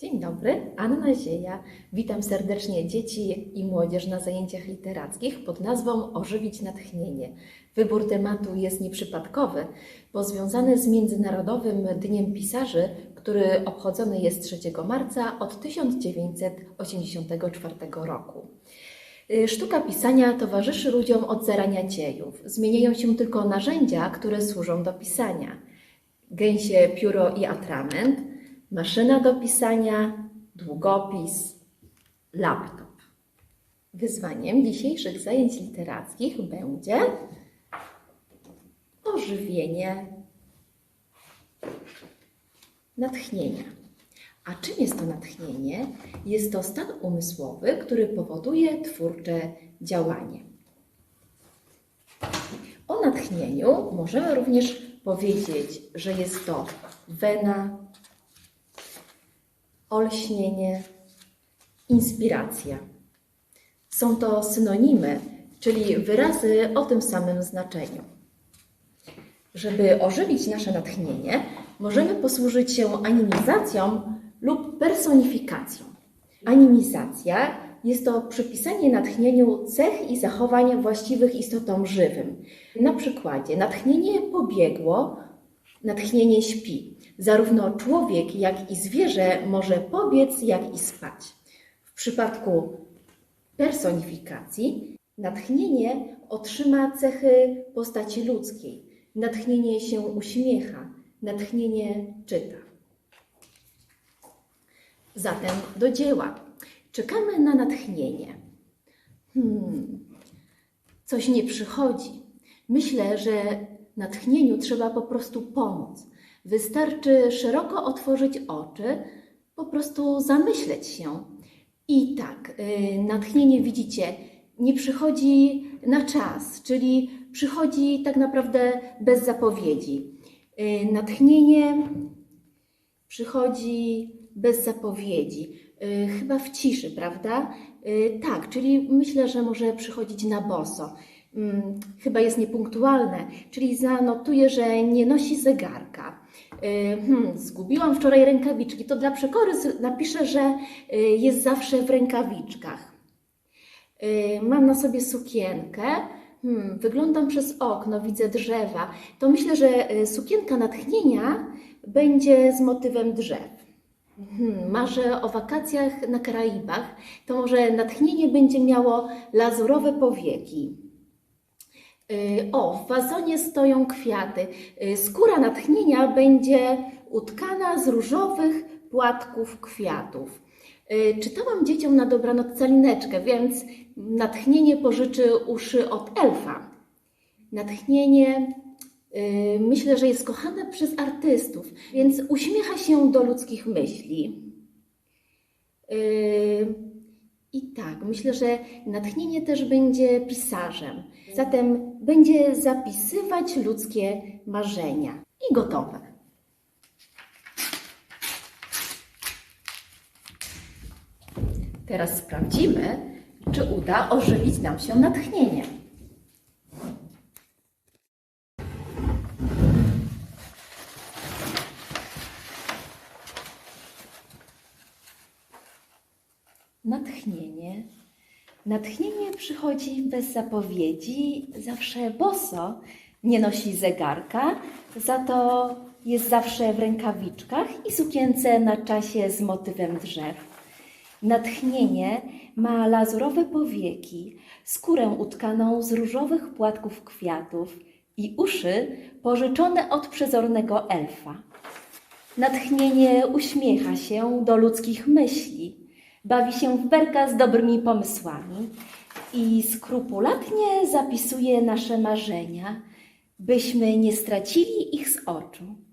Dzień dobry, Anna Zieja. Witam serdecznie dzieci i młodzież na zajęciach literackich pod nazwą Ożywić natchnienie. Wybór tematu jest nieprzypadkowy, bo związany z Międzynarodowym Dniem Pisarzy, który obchodzony jest 3 marca od 1984 roku. Y, Sztuka pisania towarzyszy ludziom od zarania dziejów. Zmieniają się tylko narzędzia, które służą do pisania. Gęsie pióro i atrament, maszyna do pisania, długopis, laptop. Wyzwaniem dzisiejszych zajęć literackich będzie ożywienie natchnienia. A czym jest to natchnienie? Jest to stan umysłowy, który powoduje twórcze działanie. O natchnieniu możemy również powiedzieć, że jest to wena, olśnienie, inspiracja. Są to synonimy, czyli wyrazy o tym samym znaczeniu. Żeby ożywić nasze natchnienie, możemy posłużyć się animizacją lub personifikacją. Animizacja jest to przypisanie natchnieniu cech i zachowań właściwych istotom żywym. Na przykładzie natchnienie pobiegło, natchnienie śpi. Zarówno człowiek, jak i zwierzę może pobiec, jak i spać. W przypadku personifikacji natchnienie otrzyma cechy postaci ludzkiej. Natchnienie się uśmiecha, natchnienie czyta. Zatem do dzieła. Czekamy na natchnienie. Hmm, coś nie przychodzi. Myślę, że natchnieniu trzeba po prostu pomóc. Wystarczy szeroko otworzyć oczy, po prostu zamyśleć się. I tak, y, natchnienie widzicie, nie przychodzi na czas, czyli przychodzi tak naprawdę bez zapowiedzi. Y, Natchnienie przychodzi bez zapowiedzi, y, chyba w ciszy, prawda? Tak, czyli myślę, że może przychodzić na boso. Mm, Chyba jest niepunktualne, czyli zanotuję, że nie nosi zegarka. Y, Hmm, zgubiłam wczoraj rękawiczki. To dla przekory napiszę, że y, jest zawsze w rękawiczkach. Y, Mam na sobie sukienkę. Hmm, wyglądam przez okno, widzę drzewa. To myślę, że sukienka natchnienia będzie z motywem drzew. Hmm, marzę o wakacjach na Karaibach. To może natchnienie będzie miało lazurowe powieki. Y, O, w wazonie stoją kwiaty. Y, Skóra natchnienia będzie utkana z różowych płatków kwiatów. Y, Czytałam dzieciom na dobranoc calineczkę, więc natchnienie pożyczy uszy od elfa. Natchnienie myślę, że jest kochane przez artystów, więc uśmiecha się do ludzkich myśli. I tak, myślę, że natchnienie też będzie pisarzem. Zatem będzie zapisywać ludzkie marzenia. I gotowe. Teraz sprawdzimy, czy uda ożywić nam się natchnienie. Natchnienie. Natchnienie przychodzi bez zapowiedzi, zawsze boso, nie nosi zegarka, za to jest zawsze w rękawiczkach i sukience na czasie z motywem drzew. Natchnienie ma lazurowe powieki, skórę utkaną z różowych płatków kwiatów i uszy pożyczone od przezornego elfa. Natchnienie uśmiecha się do ludzkich myśli, bawi się w berka z dobrymi pomysłami i skrupulatnie zapisuje nasze marzenia, byśmy nie stracili ich z oczu.